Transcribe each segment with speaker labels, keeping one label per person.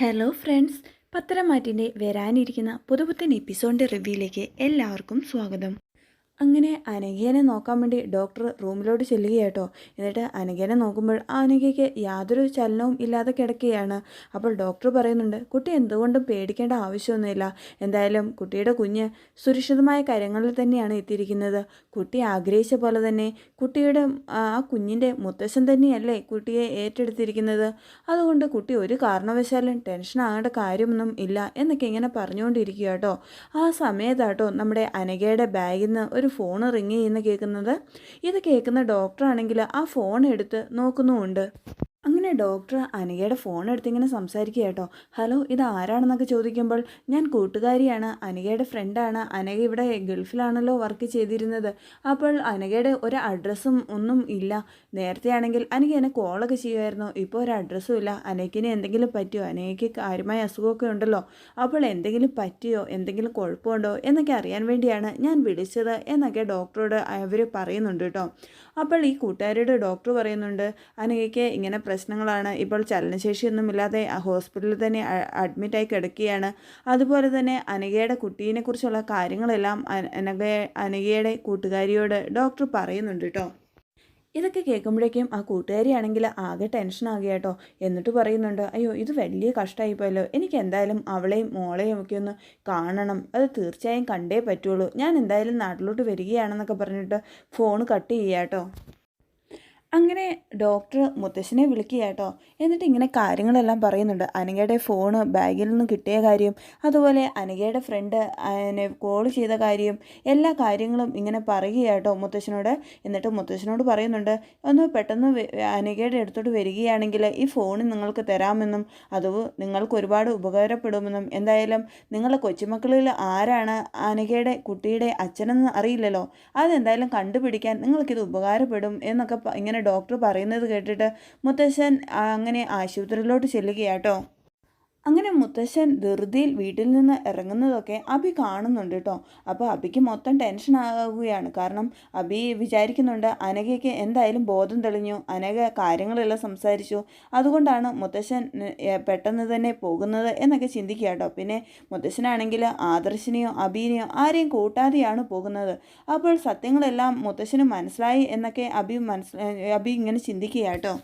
Speaker 1: Hello friends പത്തനംമാറ്റിന്റെ വരാനിരിക്കുന്ന പുതുപുത്തൻ എപ്പിസോഡിന്റെ റിവ്യൂയിലേക്ക് എല്ലാവർക്കും സ്വാഗതം. അങ്ങനെ അനഘേനെ നോക്കാൻ വേണ്ടി ഡോക്ടർ റൂമിലോട്ട് ചെല്ലുകയാട്ടോ എന്നിട്ട് അനഘേനെ നോക്കുമ്പോൾ ആ അനഘയ്ക്ക് യാതൊരു ചലനവും ഇല്ലാതെ കിടക്കുകയാണ്. അപ്പോൾ ഡോക്ടർ പറയുന്നുണ്ട് കുട്ടി എന്തുകൊണ്ടും പേടിക്കേണ്ട ആവശ്യമൊന്നുമില്ല. എന്തായാലും കുട്ടിയുടെ കുഞ്ഞ് സുരക്ഷിതമായ കാര്യങ്ങളിൽ തന്നെയാണ് എത്തിയിരിക്കുന്നത്. കുട്ടി ആഗ്രഹിച്ച പോലെ തന്നെ കുട്ടിയുടെ ആ കുഞ്ഞിന്റെ മുത്തശ്ശൻ തന്നെയല്ലേ കുട്ടിയെ ഏറ്റെടുത്തിരിക്കുന്നത്. അതുകൊണ്ട് കുട്ടി ഒരു കാരണവശാലും ടെൻഷൻ ആകേണ്ട കാര്യമൊന്നും ഇല്ല എന്നൊക്കെ ഇങ്ങനെ പറഞ്ഞുകൊണ്ടിരിക്കുക കേട്ടോ ആ സമയത്താട്ടോ നമ്മുടെ അനഘയുടെ ബാഗിൽ നിന്ന് ഒരു ഫോൺ റിങ് ചെയ്യുന്ന കേൾക്കുന്നത്? ഇത് കേൾക്കുന്ന ഡോക്ടറാണെങ്കിൽ ആ ഫോൺ എടുത്ത് നോക്കുന്നുമുണ്ട്. അങ്ങനെ ഡോക്ടർ അനികയുടെ ഫോൺ എടുത്ത് ഇങ്ങനെ സംസാരിക്കുക കേട്ടോ. ഹലോ ഇത് ആരാണെന്നൊക്കെ ചോദിക്കുമ്പോൾ ഞാൻ കൂട്ടുകാരിയാണ് അനികയുടെ ഫ്രണ്ടാണ് അനക ഇവിടെ ഗൾഫിലാണല്ലോ വർക്ക് ചെയ്തിരുന്നത്. അപ്പോൾ അനകയുടെ ഒരു അഡ്രസ്സും ഒന്നും ഇല്ല. നേരത്തെ ആണെങ്കിൽ എന്നെ കോളൊക്കെ ചെയ്യുമായിരുന്നു. ഇപ്പോൾ ഒരു അഡ്രസ്സും ഇല്ല. അനക്കിന് എന്തെങ്കിലും പറ്റിയോ? അനയ്ക്ക് കാര്യമായ അസുഖമൊക്കെ ഉണ്ടല്ലോ. അപ്പോൾ എന്തെങ്കിലും പറ്റിയോ? എന്തെങ്കിലും കുഴപ്പമുണ്ടോ? എന്നൊക്കെ അറിയാൻ വേണ്ടിയാണ് ഞാൻ വിളിച്ചത് എന്നൊക്കെ ഡോക്ടറോട് അവർ പറയുന്നുണ്ട് കേട്ടോ. അപ്പോൾ ഈ കൂട്ടുകാരിയുടെ ഡോക്ടർ പറയുന്നുണ്ട് അനകയ്ക്ക് ഇങ്ങനെ പ്രശ്നങ്ങളാണ്. ഇപ്പോൾ ചലനശേഷിയൊന്നുമില്ലാതെ ഹോസ്പിറ്റലിൽ തന്നെ അഡ്മിറ്റായി കിടക്കുകയാണ്. അതുപോലെ തന്നെ അനഘയുടെ കുട്ടീനെക്കുറിച്ചുള്ള കാര്യങ്ങളെല്ലാം അനഘ അനഘയുടെ കൂട്ടുകാരിയോട് ഡോക്ടർ പറയുന്നുണ്ട് കേട്ടോ. ഇതൊക്കെ കേൾക്കുമ്പോഴേക്കും ആ കൂട്ടുകാരിയാണെങ്കിൽ ആകെ ടെൻഷൻ കേട്ടോ. എന്നിട്ട് പറയുന്നുണ്ട് അയ്യോ ഇത് വലിയ കഷ്ടമായിപ്പോയല്ലോ എനിക്ക് എന്തായാലും അവളെയും മോളെയും ഒക്കെ ഒന്ന് കാണണം. അത് തീർച്ചയായും കണ്ടേ പറ്റുള്ളൂ. ഞാൻ എന്തായാലും നാട്ടിലോട്ട് വരികയാണെന്നൊക്കെ പറഞ്ഞിട്ട് ഫോൺ കട്ട്. ചെയ്യാട്ടോ അങ്ങനെ ഡോക്ടർ മുത്തശ്ശനെ വിളിക്കുക കേട്ടോ എന്നിട്ട് ഇങ്ങനെ കാര്യങ്ങളെല്ലാം പറയുന്നുണ്ട്. അനഘയുടെ ഫോണ് ബാഗിൽ നിന്ന് കിട്ടിയ കാര്യം അതുപോലെ അനഘയുടെ ഫ്രണ്ട് അതിനെ കോൾ ചെയ്ത കാര്യം എല്ലാ കാര്യങ്ങളും ഇങ്ങനെ പറയുക കേട്ടോ മുത്തശ്ശനോട്. എന്നിട്ട് മുത്തശ്ശനോട് പറയുന്നുണ്ട് ഒന്ന് പെട്ടെന്ന് അനഘയുടെ അടുത്തോട്ട് വരികയാണെങ്കിൽ ഈ ഫോൺ നിങ്ങൾക്ക് തരാമെന്നും അത് നിങ്ങൾക്ക് ഒരുപാട് ഉപകാരപ്പെടുമെന്നും എന്തായാലും നിങ്ങളുടെ കൊച്ചുമക്കളിൽ ആരാണ് അനഘയുടെ കുട്ടിയുടെ അച്ഛനെന്ന് അറിയില്ലല്ലോ. അതെന്തായാലും കണ്ടുപിടിക്കാൻ നിങ്ങൾക്കിത് ഉപകാരപ്പെടും എന്നൊക്കെ ഇങ്ങനെ ഡോക്ടർ പറയുന്നത് കേട്ടിട്ട് മുത്തശ്ശൻ അങ്ങനെ ആശുപത്രിയിലോട്ട് ചെല്ലുകയാട്ടോ അങ്ങനെ മുത്തശ്ശൻ ധൃതിയിൽ വീട്ടിൽ നിന്ന് ഇറങ്ങുന്നതൊക്കെ അബി കാണുന്നുണ്ട് കേട്ടോ. അപ്പോൾ അബിക്ക് മൊത്തം ടെൻഷൻ ആകുകയാണ് കാരണം അബി വിചാരിക്കുന്നുണ്ട് അനഘയ്ക്ക് എന്തായാലും ബോധം തെളിഞ്ഞു. അനഘ കാര്യങ്ങളെല്ലാം സംസാരിച്ചു. അതുകൊണ്ടാണ് മുത്തശ്ശൻ പെട്ടെന്ന് തന്നെ പോകുന്നത് എന്നൊക്കെ ചിന്തിക്കുക കേട്ടോ. പിന്നെ മുത്തശ്ശനാണെങ്കിൽ ആദർശിനെയോ അബീനെയോ ആരെയും കൂട്ടാതെയാണ് പോകുന്നത്. അപ്പോൾ സത്യങ്ങളെല്ലാം മുത്തശ്ശന് മനസ്സിലായി എന്നൊക്കെ അബി മനസ്സിലായി അബി ഇങ്ങനെ ചിന്തിക്കുക കേട്ടോ.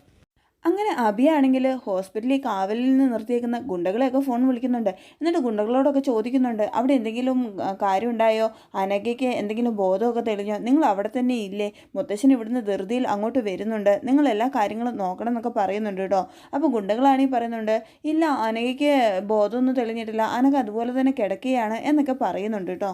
Speaker 1: അങ്ങനെ അബിയാണെങ്കിൽ ഹോസ്പിറ്റലിൽ കാവലിൽ നിന്ന് നിർത്തിയേക്കുന്ന ഗുണ്ടകളെയൊക്കെ ഫോൺ വിളിക്കുന്നുണ്ട്. എന്നിട്ട് ഗുണ്ടകളോടൊക്കെ ചോദിക്കുന്നുണ്ട് അവിടെ എന്തെങ്കിലും കാര്യം ഉണ്ടായോ അനഘയ്ക്ക് എന്തെങ്കിലും ബോധമൊക്കെ തെളിഞ്ഞോ? നിങ്ങൾ അവിടെ തന്നെ ഇല്ലേ? മുത്തശ്ശൻ ഇവിടുന്ന് ധൃതിയിൽ അങ്ങോട്ട് വരുന്നുണ്ട്. നിങ്ങൾ എല്ലാ കാര്യങ്ങളും നോക്കണം എന്നൊക്കെ പറയുന്നുണ്ട് കേട്ടോ. അപ്പോൾ ഗുണ്ടകളാണെങ്കിൽ പറയുന്നുണ്ട് ഇല്ല അനഘയ്ക്ക് ബോധമൊന്നും തെളിഞ്ഞിട്ടില്ല. അനഘ അതുപോലെ തന്നെ കിടക്കുകയാണ് എന്നൊക്കെ പറയുന്നുണ്ട് കേട്ടോ.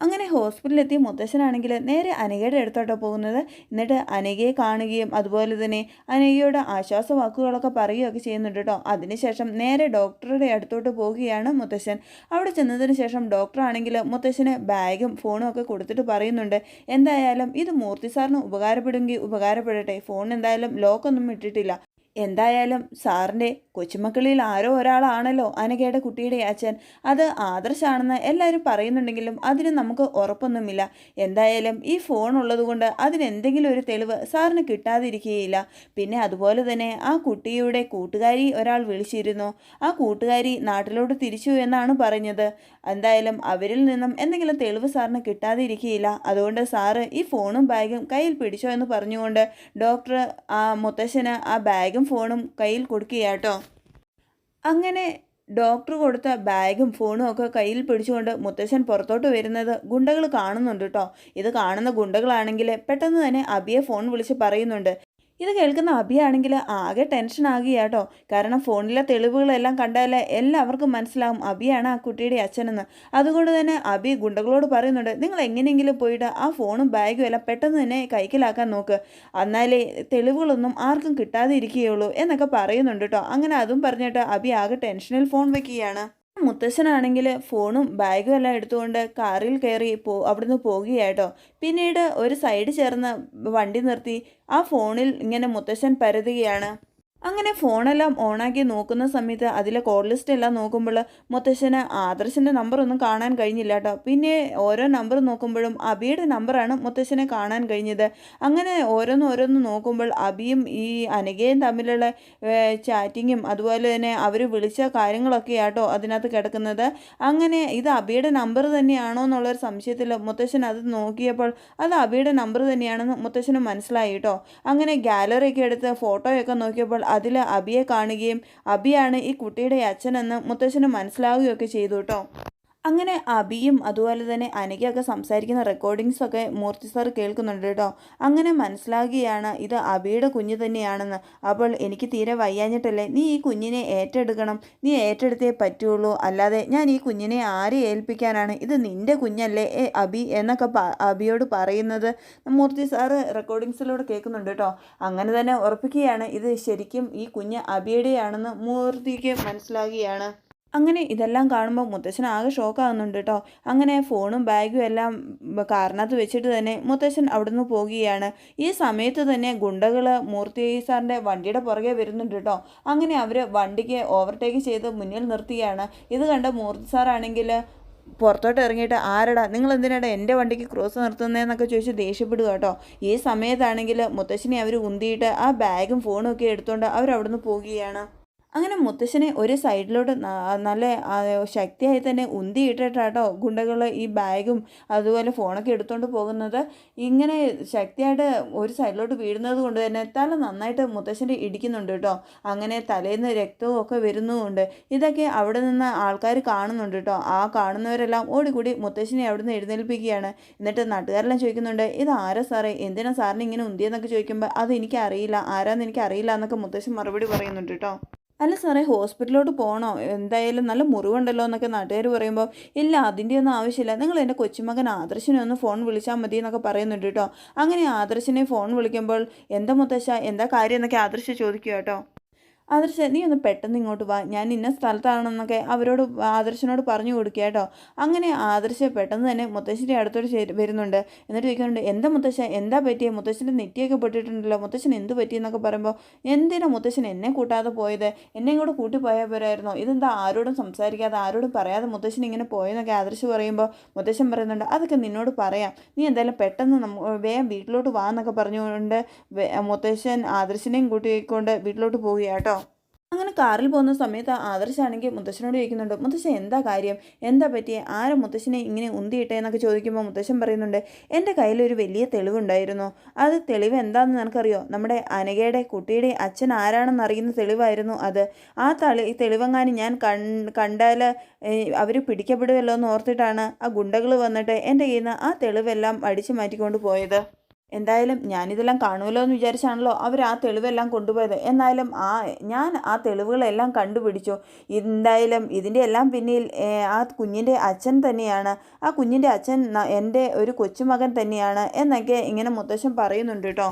Speaker 1: അങ്ങനെ ഹോസ്പിറ്റലിലെത്തിയ മുത്തശ്ശനാണെങ്കിൽ നേരെ അനഘയുടെ അടുത്തോട്ടോ പോകുന്നത്. എന്നിട്ട് അനഘയെ കാണുകയും അതുപോലെ തന്നെ അനഘയുടെ ആശ്വാസ വാക്കുകളൊക്കെ പറയുകയൊക്കെ ചെയ്യുന്നുണ്ട് കേട്ടോ. അതിനുശേഷം നേരെ ഡോക്ടറുടെ അടുത്തോട്ട് പോവുകയാണ് മുത്തശ്ശൻ. അവിടെ ചെന്നതിന് ശേഷം ഡോക്ടർ ആണെങ്കിൽ മുത്തശ്ശന് ബാഗും ഫോണും ഒക്കെ കൊടുത്തിട്ട് പറയുന്നുണ്ട്. എന്തായാലും ഇത് മൂർത്തി സാറിന് ഉപകാരപ്പെടുമെങ്കിൽ ഉപകാരപ്പെടട്ടെ. ഫോൺ എന്തായാലും ലോക്കൊന്നും ഇട്ടിട്ടില്ല. എന്തായാലും സാറിന്റെ കൊച്ചുമക്കളിൽ ആരോ ഒരാളാണല്ലോ അനഘയുടെ കുട്ടിയുടെ അച്ഛൻ. അത് ആദർശാണെന്ന് എല്ലാവരും പറയുന്നുണ്ടെങ്കിലും അതിന് നമുക്ക് ഉറപ്പൊന്നുമില്ല. എന്തായാലും ഈ ഫോൺ ഉള്ളതുകൊണ്ട് അതിനെന്തെങ്കിലും ഒരു തെളിവ് സാറിന് കിട്ടാതിരിക്കുകയില്ല. പിന്നെ അതുപോലെ തന്നെ ആ കുട്ടിയുടെ കൂട്ടുകാരി ഒരാൾ വിളിച്ചിരുന്നു. ആ കൂട്ടുകാരി നാട്ടിലോട്ട് തിരിച്ചു എന്നാണ് പറഞ്ഞത്. എന്തായാലും അവരിൽ നിന്നും എന്തെങ്കിലും തെളിവ് സാറിന് കിട്ടാതിരിക്കുകയില്ല. അതുകൊണ്ട് സാറ് ഈ ഫോണും ബാഗും കയ്യിൽ പിടിച്ചോ എന്ന് പറഞ്ഞുകൊണ്ട് ഡോക്ടർ ആ മുത്തശ്ശന് ആ ബാഗും ബാഗും ഫോണും കയ്യിൽ കൊടുക്കുകയാട്ടോ. അങ്ങനെ ഡോക്ടർ കൊടുത്ത ബാഗും ഫോണും ഒക്കെ കയ്യിൽ പിടിച്ചുകൊണ്ട് മുത്തശ്ശൻ പുറത്തോട്ട് വരുന്നത് ഗുണ്ടകൾ കാണുന്നുണ്ട് കേട്ടോ ഇത് കാണുന്ന ഗുണ്ടകളാണെങ്കിൽ പെട്ടെന്ന് തന്നെ അബിയെ ഫോൺ വിളിച്ച് പറയുന്നുണ്ട്. ഇത് കേൾക്കുന്ന അഭിയാണെങ്കിൽ ആകെ ടെൻഷൻ ആകുകയാട്ടോ. കാരണം ഫോണിലെ തെളിവുകളെല്ലാം കണ്ടാലേ എല്ലാവർക്കും മനസ്സിലാവും അഭിയാണ് ആ കുട്ടിയുടെ അച്ഛനെന്ന്. അതുകൊണ്ട് തന്നെ അഭി ഗുണ്ടകളോട് പറയുന്നുണ്ട് നിങ്ങൾ എങ്ങനെയെങ്കിലും പോയിട്ട് ആ ഫോണും ബാഗും എല്ലാം പെട്ടെന്ന് തന്നെ കൈക്കലാക്കാൻ നോക്ക്. എന്നാലേ തെളിവുകളൊന്നും ആർക്കും കിട്ടാതെ ഇരിക്കുകയുള്ളൂ എന്നൊക്കെ പറയുന്നുണ്ട് കേട്ടോ അങ്ങനെ അതും പറഞ്ഞിട്ട് അഭി ആകെ ടെൻഷനിൽ ഫോൺ വെക്കുകയാണ്. മുത്തശ്ശനാണെങ്കിൽ ഫോണും ബാഗും എല്ലാം എടുത്തുകൊണ്ട് കാറിൽ കയറി പോ അവിടുന്ന് പോകുകയാട്ടോ. പിന്നീട് ഒരു സൈഡ് ചേർന്ന് വണ്ടി നിർത്തി ആ ഫോണിൽ ഇങ്ങനെ മുത്തശ്ശൻ പരതുകയാണ്. അങ്ങനെ ഫോണെല്ലാം ഓണാക്കി നോക്കുന്ന സമയത്ത് അതിലെ കോൾ ലിസ്റ്റ് എല്ലാം നോക്കുമ്പോൾ മുത്തശ്ശന് ആദർശന്റെ നമ്പറൊന്നും കാണാൻ കഴിഞ്ഞില്ല കേട്ടോ. പിന്നെ ഓരോ നമ്പർ നോക്കുമ്പോഴും അബിയുടെ നമ്പറാണ് മുത്തശ്ശനെ കാണാൻ കഴിഞ്ഞത്. അങ്ങനെ ഓരോന്ന് ഓരോന്ന് നോക്കുമ്പോൾ അബിയും ഈ അനഘയും തമ്മിലുള്ള ചാറ്റിങ്ങും അതുപോലെ തന്നെ അവർ വിളിച്ച കാര്യങ്ങളൊക്കെ ആട്ടോ അതിനകത്ത് കിടക്കുന്നത്. അങ്ങനെ ഇത് അബിയുടെ നമ്പർ തന്നെയാണോ എന്നുള്ളൊരു സംശയത്തിൽ മുത്തശ്ശൻ അത് നോക്കിയപ്പോൾ അത് അബിയുടെ നമ്പർ തന്നെയാണെന്ന് മുത്തശ്ശന് മനസ്സിലായി കേട്ടോ. അങ്ങനെ ഗാലറിയൊക്കെ എടുത്ത് ഫോട്ടോയൊക്കെ നോക്കിയപ്പോൾ അതിൽ അബിയെ കാണുകയും അബിയാണ് ഈ കുട്ടിയുടെ അച്ഛനെന്ന് മുത്തശ്ശന് മനസ്സിലാവുകയൊക്കെ ചെയ്തു കേട്ടോ. അങ്ങനെ അബിയും അതുപോലെ തന്നെ അനഘയൊക്കെ സംസാരിക്കുന്ന റെക്കോർഡിങ്സൊക്കെ മൂർത്തി സാർ കേൾക്കുന്നുണ്ട് കേട്ടോ. അങ്ങനെ മനസ്സിലാകുകയാണ് ഇത് അബിയുടെ കുഞ്ഞ് തന്നെയാണെന്ന്. അപ്പോൾ എനിക്ക് തീരെ വയ്യാഞ്ഞിട്ടല്ലേ നീ ഈ കുഞ്ഞിനെ ഏറ്റെടുക്കണം. നീ ഏറ്റെടുത്തേ പറ്റുള്ളൂ. അല്ലാതെ ഞാൻ ഈ കുഞ്ഞിനെ ആരെ ഏൽപ്പിക്കാനാണ്? ഇത് നിന്റെ കുഞ്ഞല്ലേ? ഏ അബി എന്നൊക്കെ അബിയോട് പറയുന്നത് മൂർത്തി സാറ് റെക്കോർഡിങ്സിലൂടെ കേൾക്കുന്നുണ്ട് കേട്ടോ. അങ്ങനെ തന്നെ ഉറപ്പിക്കുകയാണ്. ഇത് ശരിക്കും ഈ കുഞ്ഞ് അബിയുടെയാണെന്ന് മൂർത്തിക്ക് മനസ്സിലാകുകയാണ്. അങ്ങനെ ഇതെല്ലാം കാണുമ്പോൾ മുത്തശ്ശൻ ആകെ ഷോക്കാകുന്നുണ്ട് കേട്ടോ അങ്ങനെ ഫോണും ബാഗും എല്ലാം കാറിനകത്ത് വെച്ചിട്ട് തന്നെ മുത്തശ്ശൻ അവിടുന്ന് പോകുകയാണ് ഈ സമയത്ത് തന്നെ ഗുണ്ടകൾ മൂർത്തി സാറിന്റെ വണ്ടിയുടെ പുറകെ വരുന്നുണ്ട് കേട്ടോ അങ്ങനെ അവർ വണ്ടിക്ക് ഓവർടേക്ക് ചെയ്ത് മുന്നിൽ നിർത്തുകയാണ് ഇത് കണ്ട മൂർത്തി സാറാണെങ്കിൽ പുറത്തോട്ട് ഇറങ്ങിയിട്ട് ആരടാ നിങ്ങൾ എന്തിനാടാ എന്റെ വണ്ടിക്ക് ക്രോസ് നിർത്തുന്നതെന്നൊക്കെ ചോദിച്ച് ദേഷ്യപ്പെടുക കേട്ടോ ഈ സമയത്താണെങ്കിൽ മുത്തശ്ശിനെ അവർ ഉന്തിയിട്ട് ആ ബാഗും ഫോണും ഒക്കെ എടുത്തുകൊണ്ട് അവരവിടുന്ന് പോകുകയാണ് അങ്ങനെ മുത്തശ്ശനെ ഒരു സൈഡിലോട്ട് നല്ല ശക്തിയായി തന്നെ ഉന്തിയിട്ടിട്ടാട്ടോ ഗുണ്ടകൾ ഈ ബാഗും അതുപോലെ ഫോണൊക്കെ എടുത്തുകൊണ്ട് പോകുന്നത്. ഇങ്ങനെ ശക്തിയായിട്ട് ഒരു സൈഡിലോട്ട് വീഴുന്നത് കൊണ്ട് തന്നെ തല നന്നായിട്ട് മുത്തശ്ശന്റെ ഇടിക്കുന്നുണ്ട് കേട്ടോ. അങ്ങനെ തലേന്ന് രക്തവും ഒക്കെ വരുന്നുമുണ്ട് ഇതൊക്കെ അവിടെ നിന്ന് ആൾക്കാർ കാണുന്നുണ്ട് കേട്ടോ. ആ കാണുന്നവരെല്ലാം ഓടിക്കൂടി മുത്തശ്ശനെ അവിടെ നിന്ന് എഴുന്നേൽപ്പിക്കുകയാണ്. എന്നിട്ട് നാട്ടുകാരെല്ലാം ചോദിക്കുന്നുണ്ട് ഇത് ആരാ സാറേ? എന്തിനാ സാറിന് ഇങ്ങനെ ഉന്തിയെന്നൊക്കെ ചോദിക്കുമ്പോൾ അത് എനിക്ക് അറിയില്ല ആരാന്ന് എനിക്കറിയില്ല എന്നൊക്കെ മുത്തശ്ശൻ മറുപടി പറയുന്നുണ്ട് കേട്ടോ. അല്ല സാറേ ഹോസ്പിറ്റലിലോട്ട് പോകണോ എന്തായാലും നല്ല മുറിവുണ്ടല്ലോ എന്നൊക്കെ നാട്ടുകാർ പറയുമ്പോൾ ഇല്ല അതിന്റെ ഒന്നും ആവശ്യമില്ല. നിങ്ങൾ എന്റെ കൊച്ചുമകൻ ആദർശിനെ ഒന്ന് ഫോൺ വിളിച്ചാൽ മതി എന്നൊക്കെ പറയുന്നുണ്ട് കേട്ടോ. അങ്ങനെ ആദർശിനെ ഫോൺ വിളിക്കുമ്പോൾ എന്താ മുത്തശ്ശ എന്താ കാര്യം എന്നൊക്കെ ആദർശ് ചോദിക്കുക കേട്ടോ. ആദർശ നീ ഒന്ന് പെട്ടെന്ന് ഇങ്ങോട്ട് വാ. ഞാൻ ഇന്ന സ്ഥലത്താണെന്നൊക്കെ അവരോട് ആദർശനോട് പറഞ്ഞു കൊടുക്കുക കേട്ടോ. അങ്ങനെ ആദർശ പെട്ടെന്ന് തന്നെ മുത്തശ്ശിന്റെ അടുത്തോട് വരുന്നുണ്ട്. എന്നിട്ട് ചോദിക്കുന്നുണ്ട് എന്താ മുത്തശ്ശ? എന്താ പറ്റിയ? മുത്തശ്ശന്റെ നെറ്റിയൊക്കെ പൊട്ടിയിട്ടുണ്ടല്ലോ. മുത്തശ്ശൻ എന്ത് പറ്റിയെന്നൊക്കെ പറയുമ്പോൾ എന്തിനാ മുത്തശ്ശൻ എന്നെ കൂട്ടാതെ പോയത്? എന്നെ കൂടെ കൂട്ടി പോയാൽ പോരായിരുന്നോ? ഇതെന്താ ആരോടും സംസാരിക്കാതെ ആരോടും പറയാതെ മുത്തശ്ശൻ ഇങ്ങനെ പോയെന്നൊക്കെ ആദർശ് പറയുമ്പോൾ മുത്തശ്ശൻ പറയുന്നുണ്ട് അതൊക്കെ നിന്നോട് പറയാം. നീ എന്തായാലും പെട്ടെന്ന് നമ്മ വേഗം വീട്ടിലോട്ട് വാ എന്നൊക്കെ പറഞ്ഞുകൊണ്ട് മുത്തശ്ശൻ ആദർശിനെയും കൂട്ടിക്കൊണ്ട് വീട്ടിലോട്ട് പോവുകയാട്ടോ അങ്ങനെ കാറിൽ പോകുന്ന സമയത്ത് ആദർശാണെങ്കിൽ മുത്തശ്ശനോട് ചോദിക്കുന്നുണ്ട് മുത്തശ്ശൻ എന്താ കാര്യം? എന്താ പറ്റിയ? ആരും മുത്തശ്ശനെ ഇങ്ങനെ ഉന്തിയിട്ടേ? എന്നൊക്കെ ചോദിക്കുമ്പോൾ മുത്തശ്ശൻ പറയുന്നുണ്ട് എന്റെ കയ്യിലൊരു വലിയ തെളിവുണ്ടായിരുന്നു. അത് തെളിവ് എന്താണെന്ന് നിനക്കറിയോ? നമ്മുടെ അനഘയുടെ കുട്ടിയുടെ അച്ഛൻ ആരാണെന്ന് അറിയുന്ന തെളിവായിരുന്നു അത്. ആ തളി തെളിവെങ്ങാനും ഞാൻ കണ്ടാൽ അവർ പിടിക്കപ്പെടുമല്ലോ എന്ന് ഓർത്തിട്ടാണ് ആ ഗുണ്ടകൾ വന്നിട്ട് എന്റെ കയ്യിൽ നിന്ന് ആ തെളിവെല്ലാം അടിച്ചു മാറ്റിക്കൊണ്ട് പോയത്. എന്തായാലും ഞാനിതെല്ലാം കാണുമല്ലോ എന്ന് വിചാരിച്ചാണല്ലോ അവർ ആ തെളിവെല്ലാം കൊണ്ടുപോയത്. എന്നാലും ആ ഞാൻ ആ തെളിവുകളെല്ലാം കണ്ടുപിടിച്ചു. എന്തായാലും ഇതിന്റെ എല്ലാം പിന്നിൽ ആ കുഞ്ഞിന്റെ അച്ഛൻ തന്നെയാണ്. ആ കുഞ്ഞിന്റെ അച്ഛൻ എന്റെ ഒരു കൊച്ചുമകൻ തന്നെയാണ് എന്നൊക്കെ ഇങ്ങനെ മുത്തശ്ശൻ പറയുന്നുണ്ട് കേട്ടോ.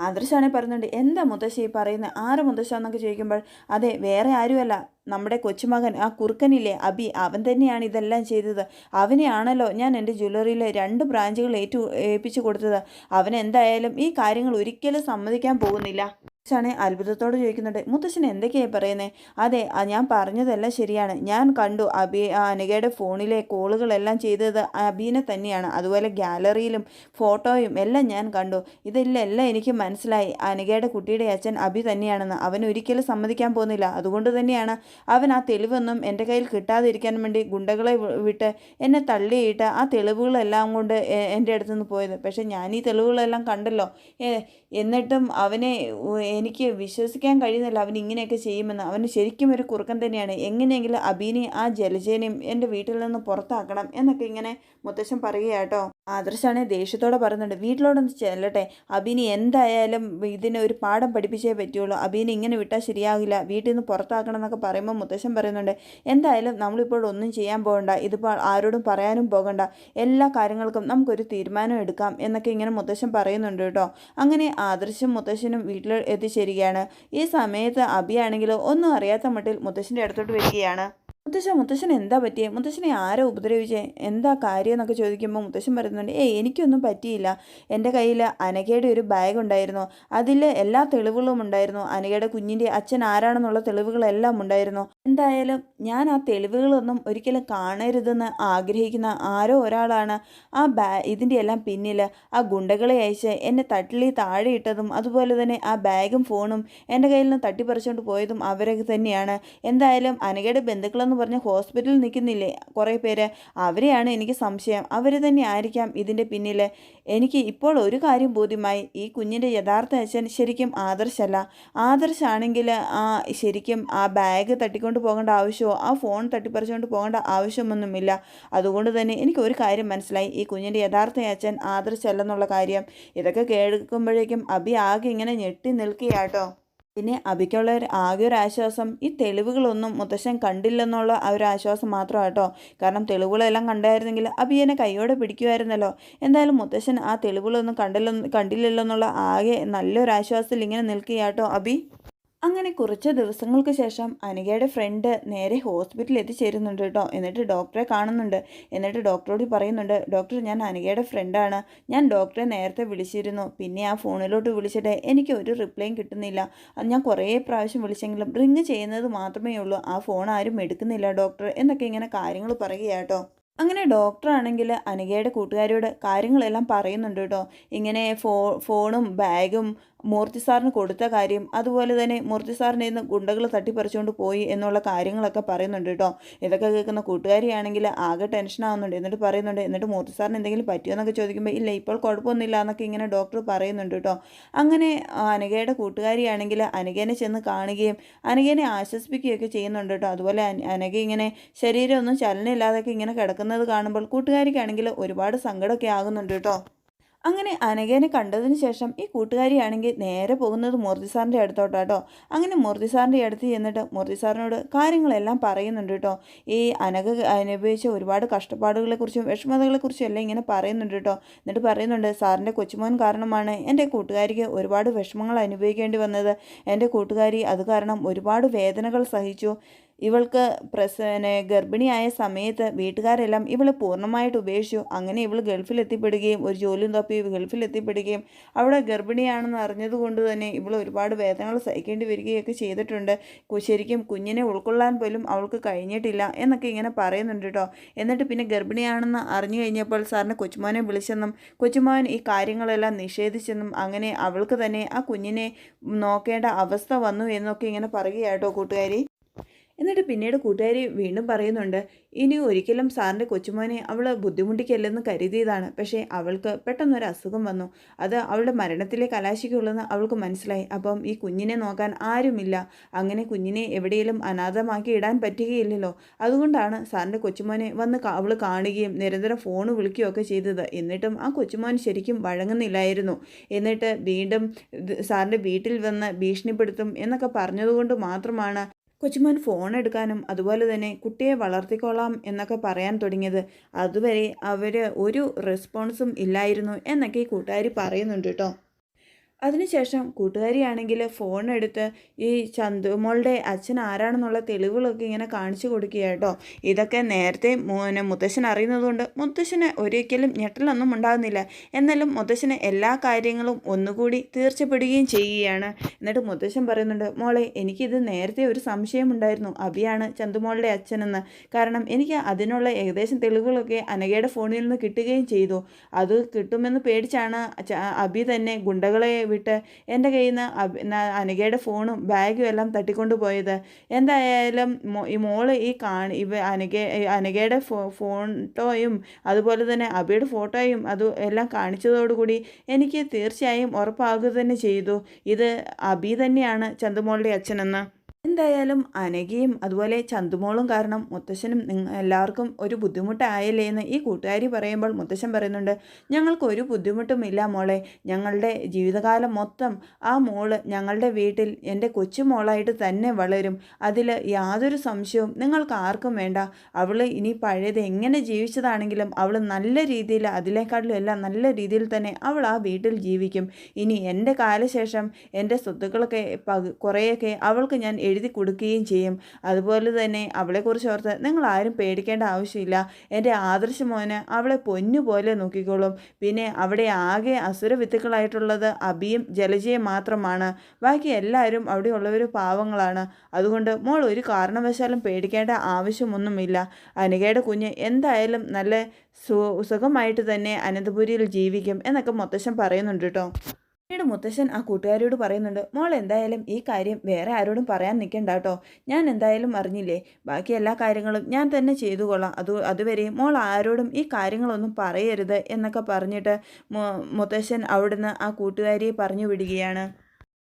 Speaker 1: ആദർശാണെങ്കിൽ പറയുന്നുണ്ട് എന്താ മുത്തശ്ശി പറയുന്നത് ആറ് മുത്തശ്ശ? എന്നൊക്കെ ചോദിക്കുമ്പോൾ അതെ വേറെ ആരുമല്ല. നമ്മുടെ കൊച്ചുമകൻ ആ കുറുക്കനില്ലേ അബി അവൻ തന്നെയാണ് ഇതെല്ലാം ചെയ്തത്. അവനെയാണല്ലോ ഞാൻ എന്റെ ജ്വല്ലറിയിലെ രണ്ട് ബ്രാഞ്ചുകൾ ഏറ്റു ഏൽപ്പിച്ചു കൊടുത്തത്. അവൻ എന്തായാലും ഈ കാര്യങ്ങൾ ഒരിക്കലും സമ്മതിക്കാൻ പോകുന്നില്ല. മുത്തശ്ശാണ് അത്ഭുതത്തോട് ചോദിക്കുന്നുണ്ട് മുത്തശ്ശൻ എന്തൊക്കെയായി പറയുന്നത് അതെ ഞാൻ പറഞ്ഞതെല്ലാം ശരിയാണ്. ഞാൻ കണ്ടു അബി അനഘയുടെ ഫോണിലെ കോളുകളെല്ലാം ചെയ്തത് അബീനെ തന്നെയാണ്. അതുപോലെ ഗാലറിയിലും ഫോട്ടോയും എല്ലാം ഞാൻ കണ്ടു. ഇതെല്ലാം എനിക്ക് മനസ്സിലായി. അനഘയുടെ കുട്ടിയുടെ അച്ഛൻ അബി തന്നെയാണെന്ന്. അവൻ ഒരിക്കലും സമ്മതിക്കാൻ പോകുന്നില്ല. അതുകൊണ്ട് തന്നെയാണ് അവൻ ആ തെളിവൊന്നും എന്റെ കയ്യിൽ കിട്ടാതിരിക്കാൻ വേണ്ടി ഗുണ്ടകളെ വിട്ട് എന്നെ തള്ളിയിട്ട് ആ തെളിവുകളെല്ലാം കൊണ്ട് എന്റെ അടുത്തുനിന്ന് പോയത്. പക്ഷേ ഞാൻ ഈ തെളിവുകളെല്ലാം കണ്ടല്ലോ. എന്നിട്ടും അവനെ എനിക്ക് വിശ്വസിക്കാൻ കഴിയുന്നില്ല അവൻ ഇങ്ങനെയൊക്കെ ചെയ്യുമെന്ന്. അവന് ശരിക്കും ഒരു കുറുക്കൻ തന്നെയാണ്. എങ്ങനെയെങ്കിലും അബീനെ ആ ജലജേനെയും എന്റെ വീട്ടിൽ നിന്ന് പുറത്താക്കണം എന്നൊക്കെ ഇങ്ങനെ മുത്തശ്ശൻ പറയുകയാട്ടോ. ആദർശാണെ ദേഷ്യത്തോടെ പറയുന്നുണ്ട്. വീട്ടിലോടൊന്ന് ചെല്ലട്ടെ. അബീനി എന്തായാലും ഇതിന് ഒരു പാഠം പഠിപ്പിച്ചേ പറ്റുള്ളൂ. അബീനെ ഇങ്ങനെ വിട്ടാൽ ശരിയാകില്ല. വീട്ടിൽ നിന്ന് പുറത്താക്കണം എന്നൊക്കെ പറയുമ്പോൾ മുത്തശ്ശൻ പറയുന്നുണ്ട് എന്തായാലും നമ്മളിപ്പോൾ ഒന്നും ചെയ്യാൻ പോകണ്ട. ഇതിപ്പോൾ ആരോടും പറയാനും പോകണ്ട. എല്ലാ കാര്യങ്ങൾക്കും നമുക്കൊരു തീരുമാനം എടുക്കാം എന്നൊക്കെ ഇങ്ങനെ മുത്തശ്ശൻ പറയുന്നുണ്ട് കേട്ടോ. അങ്ങനെ ആദർശം മുത്തശ്ശനും വീട്ടിൽ എത്തിച്ചേരുകയാണ് ഈ സമയത്ത് അബിയാണെങ്കിൽ ഒന്നും അറിയാത്ത മട്ടിൽ മുത്തശ്ശന്റെ അടുത്തോട്ട് വരികയാണ്. മുത്തശ്ശൻ മുത്തശ്ശൻ എന്താ പറ്റിയേ? മുത്തശ്ശനെ ആരോ ഉപദ്രവിച്ചേ? എന്താ കാര്യം എന്നൊക്കെ ചോദിക്കുമ്പോൾ മുത്തശ്ശൻ പറയുന്നുണ്ട് ഏയ് എനിക്കൊന്നും പറ്റിയില്ല. എന്റെ കയ്യിൽ അനഘയുടെ ഒരു ബാഗ് ഉണ്ടായിരുന്നു. അതിൽ എല്ലാ തെളിവുകളും ഉണ്ടായിരുന്നു. അനഘയുടെ കുഞ്ഞിന്റെ അച്ഛൻ ആരാണെന്നുള്ള തെളിവുകളെല്ലാം ഉണ്ടായിരുന്നു. എന്തായാലും ഞാൻ ആ തെളിവുകളൊന്നും ഒരിക്കലും കാണരുതെന്ന് ആഗ്രഹിക്കുന്ന ആരോ ഒരാളാണ് ആ ബാ ഇതിന്റെ എല്ലാം പിന്നിൽ ആ ഗുണ്ടകളെ അയച്ച് എന്നെ തട്ടിലി താഴെ ഇട്ടതും അതുപോലെ തന്നെ ആ ബാഗും ഫോണും എന്റെ കയ്യിൽ നിന്ന് തട്ടിപ്പറിച്ചുകൊണ്ട് പോയതും അവരൊക്കെ തന്നെയാണ്. എന്തായാലും അനഘയുടെ ബന്ധുക്കളെന്ന് പറഞ്ഞ് ഹോസ്പിറ്റലിൽ നിൽക്കുന്നില്ലേ? കുറേ പേര് അവരെയാണ് എനിക്ക് സംശയം. അവർ തന്നെ ആയിരിക്കാം ഇതിന്റെ പിന്നിൽ എനിക്ക് ഇപ്പോൾ ഒരു കാര്യം ബോധ്യമായി. ഈ കുഞ്ഞിന്റെ യഥാർത്ഥ അച്ഛൻ ശരിക്കും ആദർശല്ല. ആദർശാണെങ്കിൽ ആ ശരിക്കും ആ ബാഗ് തട്ടിക്കൊണ്ട് പോകേണ്ട ആവശ്യമോ ആ ഫോൺ തട്ടിപ്പറിച്ചുകൊണ്ട് പോകേണ്ട ആവശ്യമൊന്നുമില്ല. അതുകൊണ്ട് തന്നെ എനിക്ക് ഒരു കാര്യം മനസ്സിലായി. ഈ കുഞ്ഞിന്റെ യഥാർത്ഥ അച്ഛൻ ആദർശല്ലെന്നുള്ള കാര്യം. ഇതൊക്കെ കേൾക്കുമ്പോഴേക്കും അബി ആകെ ഇങ്ങനെ ഞെട്ടി നിൽക്കുകയാട്ടോ പിന്നെ അബിക്കുള്ള ഒരു ആകെ ഒരു ആശ്വാസം ഈ തെളിവുകളൊന്നും മുത്തശ്ശൻ കണ്ടില്ലെന്നുള്ള ആ ഒരു ആശ്വാസം മാത്രമാണ് കേട്ടോ. കാരണം തെളിവുകളെല്ലാം കണ്ടായിരുന്നെങ്കിൽ അബി എന്നെ കൈയോടെ പിടിക്കുമായിരുന്നല്ലോ എന്തായാലും മുത്തശ്ശൻ ആ തെളിവുകളൊന്നും കണ്ടില്ല കണ്ടില്ലല്ലോ എന്നുള്ള ആകെ നല്ലൊരു ആശ്വാസത്തിൽ ഇങ്ങനെ നിൽക്കുകയാട്ടോ അബി. അങ്ങനെ കുറച്ച് ദിവസങ്ങൾക്ക് ശേഷം അനികയുടെ ഫ്രണ്ട് നേരെ ഹോസ്പിറ്റലിൽ എത്തിച്ചേരുന്നുണ്ട് കേട്ടോ എന്നിട്ട് ഡോക്ടറെ കാണുന്നുണ്ട്. എന്നിട്ട് ഡോക്ടറോട് പറയുന്നുണ്ട് ഡോക്ടർ ഞാൻ അനികയുടെ ഫ്രണ്ടാണ് ഞാൻ ഡോക്ടറെ നേരത്തെ വിളിച്ചിരുന്നു. പിന്നെ ആ ഫോണിലോട്ട് വിളിച്ചിട്ട് എനിക്ക് ഒരു റിപ്ലൈയും കിട്ടുന്നില്ല. ഞാൻ കുറേ പ്രാവശ്യം വിളിച്ചെങ്കിലും റിങ് ചെയ്യുന്നത് മാത്രമേ ഉള്ളൂ. ആ ഫോൺ ആരും എടുക്കുന്നില്ല ഡോക്ടർ എന്നൊക്കെ ഇങ്ങനെ കാര്യങ്ങൾ പറയുകയാട്ടോ അങ്ങനെ ഡോക്ടറാണെങ്കിൽ അനികയുടെ കൂട്ടുകാരോട് കാര്യങ്ങളെല്ലാം പറയുന്നുണ്ട് കേട്ടോ ഇങ്ങനെ ഫോ ഫോണും ബാഗും മൂർത്തി സാറിന് കൊടുത്ത കാര്യം അതുപോലെ തന്നെ മൂർത്തി സാറിന്റെ നിന്ന് ഗുണ്ടകൾ തട്ടിപ്പറിച്ചുകൊണ്ട് പോയി എന്നുള്ള കാര്യങ്ങളൊക്കെ പറയുന്നുണ്ട് കേട്ടോ. ഇതൊക്കെ കേൾക്കുന്ന കൂട്ടുകാരിയാണെങ്കിൽ ആകെ ടെൻഷൻ ആവുന്നുണ്ട്. എന്നിട്ട് പറയുന്നുണ്ട് എന്നിട്ട് മൂർത്തി സാറിന് എന്തെങ്കിലും പറ്റുമോ എന്നൊക്കെ ചോദിക്കുമ്പോൾ ഇല്ല ഇപ്പോൾ കുഴപ്പമൊന്നുമില്ല എന്നൊക്കെ ഇങ്ങനെ ഡോക്ടർ പറയുന്നുണ്ട് കേട്ടോ. അങ്ങനെ അനഘയുടെ കൂട്ടുകാരിയാണെങ്കിൽ അനഘേനെ ചെന്ന് കാണുകയും അനഘേനെ ആശ്വസിപ്പിക്കുകയൊക്കെ ചെയ്യുന്നുണ്ട് കേട്ടോ. അതുപോലെ അനഘ ഇങ്ങനെ ശരീരമൊന്നും ചലനമില്ലാതൊക്കെ ഇങ്ങനെ കിടക്കുന്നത് കാണുമ്പോൾ കൂട്ടുകാരിക്കാണെങ്കിൽ ഒരുപാട് സങ്കടമൊക്കെ ആകുന്നുണ്ട് കേട്ടോ. അങ്ങനെ അനഘേനെ കണ്ടതിന് ശേഷം ഈ കൂട്ടുകാരിയാണെങ്കിൽ നേരെ പോകുന്നത് മൂർത്തി സാറിന്റെ അടുത്തോട്ടാട്ടോ അങ്ങനെ മൂർത്തി സാറിന്റെ അടുത്ത് ചെന്നിട്ട് മൂർത്തി സാറിനോട് കാര്യങ്ങളെല്ലാം പറയുന്നുണ്ട് കേട്ടോ ഈ അനഘ അനുഭവിച്ച ഒരുപാട് കഷ്ടപ്പാടുകളെക്കുറിച്ചും വിഷമതകളെക്കുറിച്ചും എല്ലാം ഇങ്ങനെ പറയുന്നുണ്ട് കേട്ടോ എന്നിട്ട് പറയുന്നുണ്ട് സാറിന്റെ കൊച്ചുമോൻ കാരണമാണ് എന്റെ കൂട്ടുകാരിക്ക് ഒരുപാട് വിഷമങ്ങൾ അനുഭവിക്കേണ്ടി വന്നത്. എന്റെ കൂട്ടുകാരി അത് കാരണം ഒരുപാട് വേദനകൾ സഹിച്ചു. ഇവൾക്ക് പ്രസവനെ ഗർഭിണിയായ സമയത്ത് വീട്ടുകാരെല്ലാം ഇവൾ പൂർണമായിട്ട് ഉപേക്ഷിച്ചു. അങ്ങനെ ഇവൾ ഗൾഫിൽ എത്തിപ്പെടുകയും ഒരു ജോലിയും തപ്പി ഗൾഫിൽ എത്തിപ്പെടുകയും അവിടെ ഗർഭിണിയാണെന്ന് അറിഞ്ഞതുകൊണ്ട് തന്നെ ഇവൾ ഒരുപാട് വേദനകൾ സഹിക്കേണ്ടി വരികയൊക്കെ ചെയ്തിട്ടുണ്ട്. ശരിക്കും കുഞ്ഞിനെ ഉൾക്കൊള്ളാൻ പോലും അവൾക്ക് കഴിഞ്ഞിട്ടില്ല എന്നൊക്കെ ഇങ്ങനെ പറയുന്നുണ്ട് കേട്ടോ. എന്നിട്ട് പിന്നെ ഗർഭിണിയാണെന്ന് അറിഞ്ഞു കഴിഞ്ഞപ്പോൾ സാറിന് കൊച്ചുമോനെ വിളിച്ചെന്നും കൊച്ചുമോൻ ഈ കാര്യങ്ങളെല്ലാം നിഷേധിച്ചെന്നും അങ്ങനെ അവൾക്ക് തന്നെ ആ കുഞ്ഞിനെ നോക്കേണ്ട അവസ്ഥ വന്നു എന്നൊക്കെ ഇങ്ങനെ പറയുകയാട്ടോ കൂട്ടുകാരി. എന്നിട്ട് പിന്നീട് കൂട്ടുകാരി വീണ്ടും പറയുന്നുണ്ട് ഇനി ഒരിക്കലും സാറിന്റെ കൊച്ചുമോനെ അവൾ ബുദ്ധിമുട്ടിക്കല്ലെന്ന് കരുതിയതാണ്. പക്ഷേ അവൾക്ക് പെട്ടെന്നൊരു അസുഖം വന്നു. അത് അവളുടെ മരണത്തിലെ കലാശിക്കുള്ളെന്ന് അവൾക്ക് മനസ്സിലായി. അപ്പം ഈ കുഞ്ഞിനെ നോക്കാൻ ആരുമില്ല. അങ്ങനെ കുഞ്ഞിനെ എവിടെയെങ്കിലും അനാഥമാക്കി ഇടാൻ പറ്റുകയില്ലല്ലോ. അതുകൊണ്ടാണ് സാറിന്റെ കൊച്ചുമോനെ വന്ന് അവൾ കാണുകയും നിരന്തരം ഫോൺ വിളിക്കുകയൊക്കെ ചെയ്തത്. എന്നിട്ടും ആ കൊച്ചുമോൻ ശരിക്കും വഴങ്ങുന്നില്ലായിരുന്നു. എന്നിട്ട് വീണ്ടും സാറിന്റെ വീട്ടിൽ വന്ന് ഭീഷണിപ്പെടുത്തും എന്നൊക്കെ പറഞ്ഞതുകൊണ്ട് മാത്രമാണ് കൊച്ചുമോൻ ഫോൺ എടുക്കാനും അതുപോലെ തന്നെ കുട്ടിയെ വളർത്തിക്കൊള്ളാം എന്നൊക്കെ പറയാൻ തുടങ്ങിയത്. അതുവരെ അവർ ഒരു റെസ്പോൺസും ഇല്ലായിരുന്നു എന്നൊക്കെ ഈ കൂട്ടുകാരി പറയുന്നുണ്ട് കേട്ടോ. അതിനുശേഷം കൂട്ടുകാരിയാണെങ്കിൽ ഫോൺ എടുത്ത് ഈ ചന്തുമോളുടെ അച്ഛൻ ആരാണെന്നുള്ള തെളിവുകളൊക്കെ ഇങ്ങനെ കാണിച്ചു കൊടുക്കുക കേട്ടോ. ഇതൊക്കെ നേരത്തെ മോനെ മുത്തശ്ശൻ അറിയുന്നതുകൊണ്ട് മുത്തശ്ശന് ഒരിക്കലും ഞെട്ടലൊന്നും ഉണ്ടാകുന്നില്ല. എന്നാലും മുത്തശ്ശന് എല്ലാ കാര്യങ്ങളും ഒന്നുകൂടി തീർച്ചപ്പെടുകയും ചെയ്യുകയാണ്. എന്നിട്ട് മുത്തശ്ശൻ പറയുന്നുണ്ട് മോളെ എനിക്കിത് നേരത്തെ ഒരു സംശയമുണ്ടായിരുന്നു. അഭിയാണ് ചന്തുമോളുടെ അച്ഛനെന്ന്. കാരണം എനിക്ക് അതിനുള്ള ഏകദേശം തെളിവുകളൊക്കെ അനഘയുടെ ഫോണിൽ നിന്ന് കിട്ടുകയും ചെയ്തു. അത് കിട്ടുമെന്ന് പേടിച്ചാണ് അബി തന്നെ ഗുണ്ടകളെ വിട്ട് എന്റെ കയ്യിൽ നിന്ന് അനികയുടെ ഫോണും ബാഗും എല്ലാം തട്ടിക്കൊണ്ട് പോയത്. എന്തായാലും ഈ മോൾ ഈ കാണി ഇവ അനിക അനികയുടെ ഫോ ഫോട്ടോയും അതുപോലെ തന്നെ അബിയുടെ ഫോട്ടോയും അത് എല്ലാം കാണിച്ചതോടുകൂടി എനിക്ക് തീർച്ചയായും ഉറപ്പാകുക തന്നെ ചെയ്തു. ഇത് അബി തന്നെയാണ് ചന്തുമോളുടെ അച്ഛനെന്ന്. എന്തായാലും അനഘയും അതുപോലെ ചന്തുമോളും കാരണം മുത്തശ്ശനും എല്ലാവർക്കും ഒരു ബുദ്ധിമുട്ടായല്ലേ എന്ന് ഈ കൂട്ടുകാരി പറയുമ്പോൾ മുത്തശ്ശൻ പറയുന്നുണ്ട് ഞങ്ങൾക്ക് ഒരു ബുദ്ധിമുട്ടുമില്ല മോളെ. ഞങ്ങളുടെ ജീവിതകാലം മൊത്തം ആ മോൾ ഞങ്ങളുടെ വീട്ടിൽ എന്റെ കൊച്ചുമോളായിട്ട് തന്നെ വളരും. അതിൽ യാതൊരു സംശയവും നിങ്ങൾക്ക് ആർക്കും വേണ്ട. അവൾ ഇനി പഴയത് എങ്ങനെ ജീവിച്ചതാണെങ്കിലും അവൾ നല്ല രീതിയിൽ അതിലേക്കാട്ടിലും എല്ലാം നല്ല രീതിയിൽ തന്നെ അവൾ ആ വീട്ടിൽ ജീവിക്കും. ഇനി എന്റെ കാലശേഷം എന്റെ സ്വത്തുക്കളൊക്കെ കുറേയൊക്കെ അവൾക്ക് ഞാൻ എഴുതി എഴുതി കൊടുക്കുകയും ചെയ്യും. അതുപോലെ തന്നെ അവളെക്കുറിച്ച് ഓർത്ത് നിങ്ങൾ ആരും പേടിക്കേണ്ട ആവശ്യമില്ല. എന്റെ ആദർശ മോന് അവളെ പൊന്നുപോലെ നോക്കിക്കോളും. പിന്നെ അവിടെ ആകെ അസുര വിത്തുക്കളായിട്ടുള്ളത് അബിയും ജലജയും മാത്രമാണ്. ബാക്കി എല്ലാവരും അവിടെയുള്ളവർ പാവങ്ങളാണ്. അതുകൊണ്ട് മോൾ ഒരു കാരണവശാലും പേടിക്കേണ്ട ആവശ്യമൊന്നുമില്ല. അനികയുടെ കുഞ്ഞ് എന്തായാലും നല്ല സുഖമായിട്ട് തന്നെ അനന്തപുരിയിൽ ജീവിക്കും എന്നൊക്കെ മുത്തശ്ശൻ പറയുന്നുണ്ട് കേട്ടോ. പിന്നീട് മുത്തശ്ശൻ ആ കൂട്ടുകാരിയോട് പറയുന്നുണ്ട് മോൾ എന്തായാലും ഈ കാര്യം വേറെ ആരോടും പറയാൻ നിൽക്കണ്ട കേട്ടോ. ഞാൻ എന്തായാലും അറിഞ്ഞില്ലേ? ബാക്കി എല്ലാ കാര്യങ്ങളും ഞാൻ തന്നെ ചെയ്തു കൊള്ളാം. അത് അതുവരെയും മോൾ ആരോടും ഈ കാര്യങ്ങളൊന്നും പറയരുത് എന്നൊക്കെ പറഞ്ഞിട്ട് മുത്തശ്ശൻ അവിടുന്ന് ആ കൂട്ടുകാരിയെ പറഞ്ഞു വിടുകയാണ്.